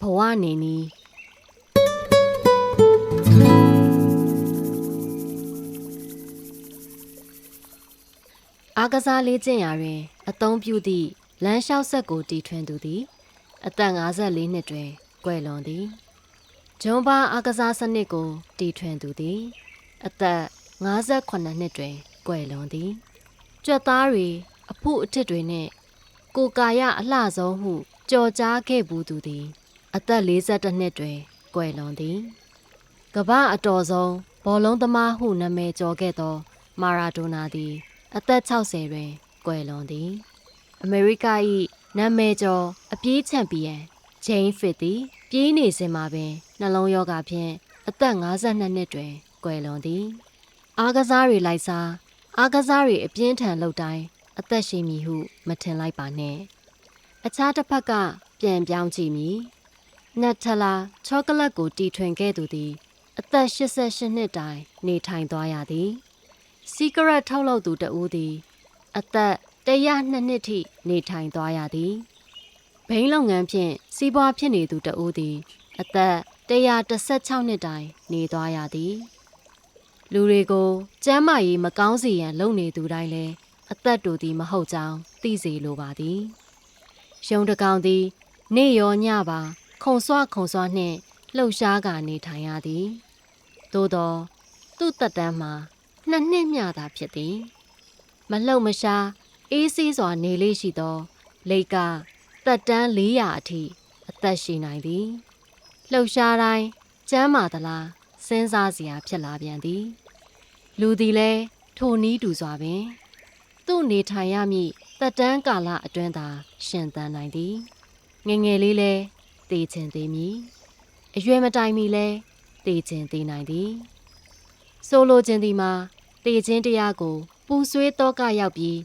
ဘဝနေနီးအားကစားလေးကျင့်ရာတွင် အသုံးပြုသည့်လမ်းလျှောက်ဆက်ကိုတီထွင်သူသည် အသက်54နှစ်တွင်ကွယ်လွန်သည်ဂျွန်ဘာအားကစားစနစ်ကိုတီထွင်သူသည် အသက်58နှစ်တွင်ကွယ်လွန်သည်ကြွက်သားတွေအဖို့အထစ်တွေနှင့်ကိုကာယအလှဆုံးဟုကြော်ကြားခဲ့ဘူးသူသည် အသက်52နှစ်တွင်ကွယ်လွန်သည်ကမ္ဘာအတော်ဆုံးဘောလုံးသမားဟုနာမည်ကျော်ခဲ့သော မာရာဒိုနာသည် အသက်60တွင်ကွယ်လွန်သည် အမေရိက၏နာမည်ကျော်အပြေးချန်ပီယံဂျိမ်းဖစ်သည်ပြေးနေစဉ်မှာပင်နှလုံးရောဂါဖြင့်အသက်52နှစ်တွင်ကွယ်လွန်သည်အားကစားတွေလိုက်စားအားကစားတွေအပြင်းထန်လုပ်တိုင်းအသက်ရှင်မည်ဟု မထင်လိုက်ပါနဲ့အခြားတစ်ဖက်ကပြန်ပြောင်းကြည့်မည် နတ်ထလာချောကလက်ကိုတီထွင်ခဲ့သူသည် အသက်88နှစ်တိုင်နေထိုင်သွားရသည်စီကရက်ထုတ်လုပ်သူတဦးသည် အသက်102နှစ်ထိနေထိုင်သွားရသည်ဘိန်းလုပ်ငန်းဖြင့်စီးပွားဖြစ်နေသူတဦးသည် အသက်116နှစ်တိုင်နေသွားရသည် လူတွေကိုကျမ်းမာရေးမကောင်းစေရန်လုပ်နေသူတိုင်းလည်းအသက်တူသည်မဟုတ်ကြောင်းသိစေလိုပါသည်။ရုံတကောင်သည် နေ့ရောညပါ ခုံဆွခုံဆွနှင့်လှုပ်ရှားကနေထိုင်ရသည်။သို့သောသူ့တက်တန်းမှာနှစ်နှစ်မျှသာဖြစ်သည်။မလှုပ်မရှားအေးဆေးစွာနေလေးရှိသောလိတ်ကတက်တန်း400အထိအသက်ရှိနိုင်သည်။လှုပ်ရှားတိုင်းကျမ်းမာသလားစဉ်းစားစရာဖြစ်လာပြန်သည် လူသည်လည်းထိုနီးတူစွာပင် သူ့နေထိုင်ရမည့်တက်တန်းကာလအတွင်းသာရှင်သန်နိုင်သည်ငယ်ငယ်လေးလဲ တေချင်သေးမည်အရွယ်မတိုင်မီလဲတေချင်သေးနိုင်သည်ဆိုလိုခြင်းသည်မှာတေခြင်းတရားကို ပူဆွေးတော့ကရောက်ပြီး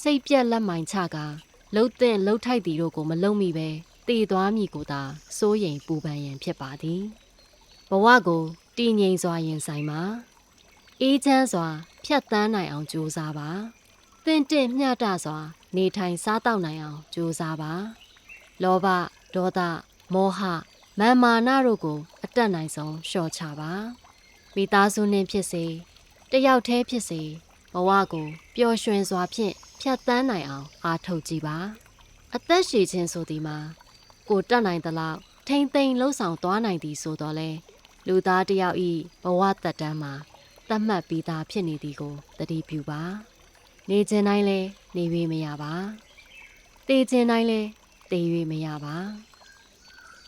စိတ်ပြက်လက်မိုင်ချကာလှုပ်တဲ့လှုပ်ထိုက်သည်တို့ကိုမလုံမိပဲတေသွားမည်ကိုသာစိုးရိမ်ပူပန်ရန်ဖြစ်ပါသည်ဘဝကိုတည်ငြိမ်စွာရင်ဆိုင်ပါအေးချမ်းစွာ ဖြတ်တန်းနိုင်အောင်ကြိုးစားပါတင့်တင့်မျှတစွာ နေထိုင်စားတောက်နိုင်အောင်ကြိုးစားပါလောဘဒေါသ မောဟမာမာနတို့ကို အတက်နိုင်ဆုံးလျှော့ချပါမိသားစုနှင့်ဖြစ်စေတယောက်တည်းဖြစ်စေဘဝကိုပျော်ရွှင်စွာဖြင့်ဖြတ်တန်းနိုင်အောင်အားထုတ်ကြည့်ပါ အသက်ရှည်ခြင်းဆိုသည်မှာကိုတက်နိုင်သလောက်ထိမ့်သိမ့်လှုပ်ဆောင်သွားနိုင်သည်ဆိုတော့လဲလူသားတစ်ယောက်ဤဘဝသက်တမ်းမှာသတ်မှတ်ပြီးသားဖြစ်နေသည်ကိုသတိပြုပါ နေခြင်းတိုင်းလဲနေ၍မရပါတည်ခြင်းတိုင်းလဲတည်၍မရပါ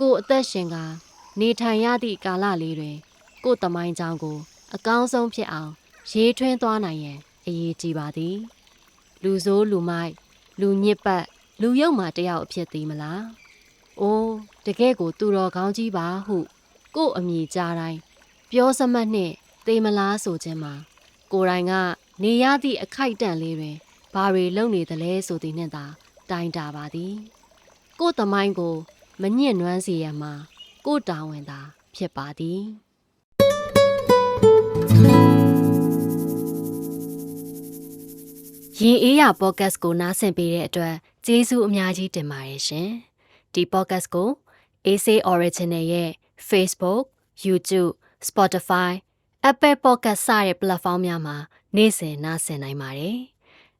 ကိုအသက်ရှင်ကနေထိုင်ရသည့်ကာလလေးတွင်ကိုတမိုင်းချောင်းကို အကောင်းဆုံးဖြစ်အောင် ရေးထွင်းသွားနိုင်ရန်အရေးကြီးပါသည် လူဆိုးလူမိုက်လူညစ်ပတ် လူယုတ်မှတယောက်အဖြစ်သေးမလား။အိုးတကယ်ကို သူတော်ကောင်းကြီးပါဟု ကို့အမိကြားတိုင်းပြောစမတ်နှင့်သေမလားဆိုခြင်းမှာကိုယ်တိုင်ကနေရသည့်အခိုက်အတန့်လေးတွင်ဘာတွေလုပ်နေသလဲဆိုသည်နှင့်သာ တိုင်တာပါသည် ကို့သမိုင်းကို မညစ်နွမ်းစေရန်မှာကို့တာဝန်သာဖြစ်ပါသည်ရင်အေးရပေါ့ကတ်ကိုနားဆင်ပေးတဲ့အတွက်ကျေးဇူးအများကြီးတင်ပါတယ်ရှင်ဒီပေါ့ကတ်ကို AC Original ရဲ့ Facebook, YouTube, Spotify, Apple Podcast စတဲ့ platform များမှာနေ့စဉ်နှာစင်နိုင်ပါတယ်။